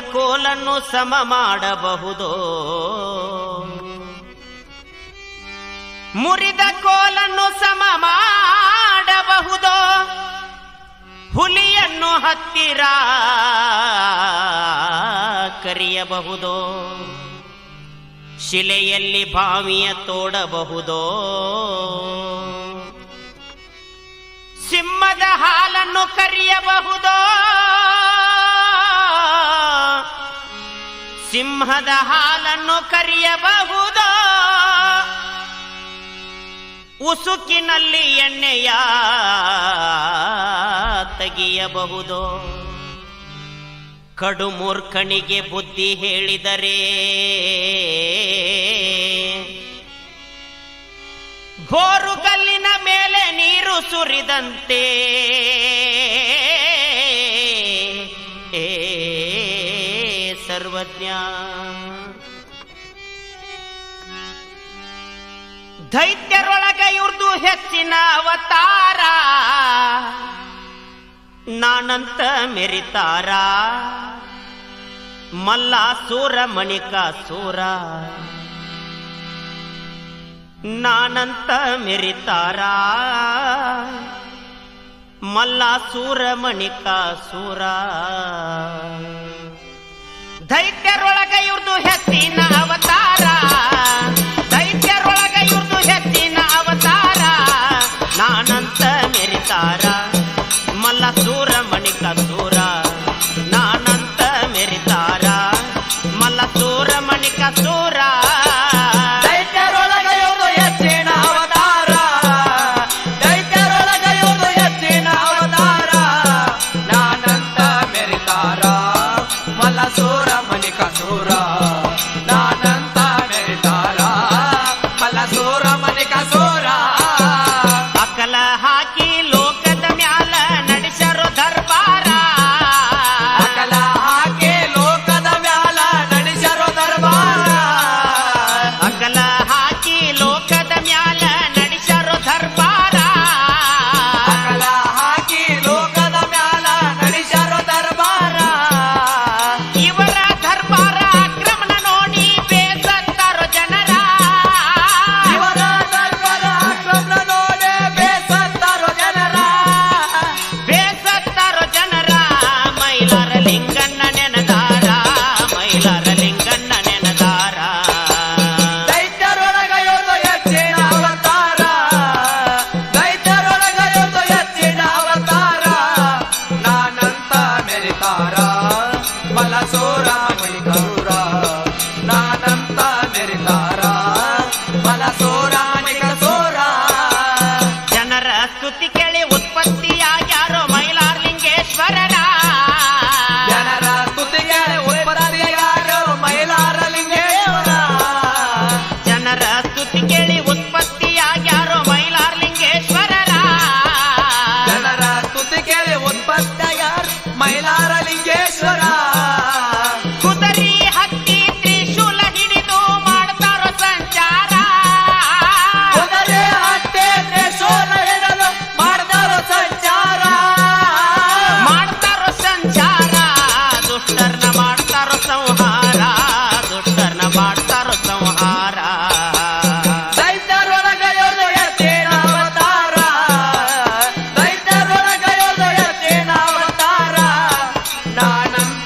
ಕೋಲನ್ನು ಸಮ ಮಾಡಬಹುದು. ಮುರಿದ ಕೋಲನ್ನು ಸಮ ಮಾಡಬಹುದೋ. ಹುಲಿಯನ್ನು ಹತ್ತಿರ ಕರೆಯಬಹುದು. ಶಿಲೆಯಲ್ಲಿ ಬಾವಿಯ ತೋಡಬಹುದೋ. ಸಿಂಹದ ಹಾಲನ್ನು ಕರೆಯಬಹುದೋ. ಸಿಂಹದ ಹಾಲನ್ನು ಕರೆಯಬಹುದೋ? ಉಸುಕಿನಲ್ಲಿ ಎಣ್ಣೆಯ ತೆಗೆಯಬಹುದು? ಕಡು ಮೂರ್ಖನಿಗೆ ಬುದ್ಧಿ ಹೇಳಿದರೆ ಬೋರುಗಲ್ಲಿನ ಮೇಲೆ ನೀರು ಸುರಿದಂತೆ ಸರ್ವಜ್ಞ ದೈತ್ಯರೊಳಗ ಇವ್ರದು ಹೆಚ್ಚಿನ ಅವತಾರ. ನಾನಂತ ಮೆರಿತಾರ. ಮಲ್ಲ ಸೂರ ಮಣಿಕ ಸೂರ ನಾನಂತ ಮೆರಿತಾರ. ಮಲ್ಲ ಸೂರ ಮಣಿಕ ಸೂರ ದೈತ್ಯರೊಳಗ ಇವ್ರದು ಹೆತ್ತಿನ ಅವತಾರ. ದೈತ್ಯರೊಳಗ ಇವ್ರದು ಹೆತ್ತಿನ ಅವತಾರ. ನಾನಂತ ಮೆರಿತಾರ ಮಲ್ಲ ಸೂರ ಮಣಿಕ ಸೂರ ನಾನಂತ ಮೆರಿತಾರ ಮಲ್ಲ ಸೂರ ಮಣಿಕ ಸೂರ ನಾನಂತ